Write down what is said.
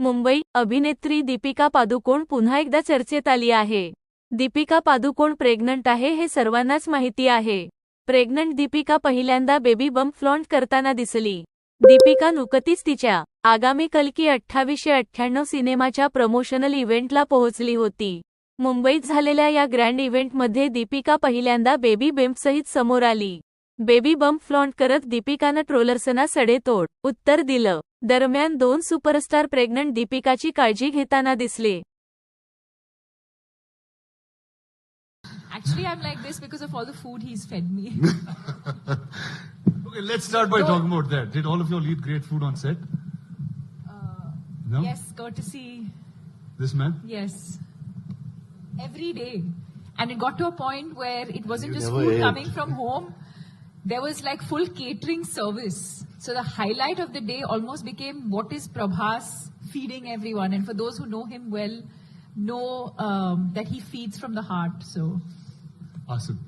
मुंबई अभिनेत्री दीपिका पादुकोण पुन्हा एकदा चर्चेत आली आहे. दीपिका पादुकोण प्रेग्नंट आहे हे सर्वांनाच माहिती आहे. प्रेग्नंट दीपिका पहिल्यांदा बेबी बम्प फ्लॉन्ट करताना दिसली. दीपिका नुकतीच तिच्या आगामी कलकी अठ्ठावीसशे अठ्ठ्याण्णव सिनेमाच्या प्रमोशनल इव्हेंटला पोहोचली होती. मुंबईत झालेल्या या ग्रँड इव्हेंटमध्ये दीपिका पहिल्यांदा बेबी बेम्पसहित समोर आली. बेबी बंप फ्लॉन्ट करत दीपिकानं ट्रोलर्सना सडेतोड उत्तर दिलं दरम्यान दोन सुपरस्टार प्रेग्नंट दीपिकाची काळजी घेताना दिसले Actually, I'm like this because of all the food he's fed me. Okay, let's start by No. talking about that. Did all of you all eat great food on set? Uh, No? Yes, courtesy. This man? Yes. Every day. And it got to a point where it wasn't You just food ate. coming from home. There was like full catering service. So the highlight of the day almost became what is Prabhas feeding everyone. And for those who know him well, know um, that he feeds from the heart. So Awesome.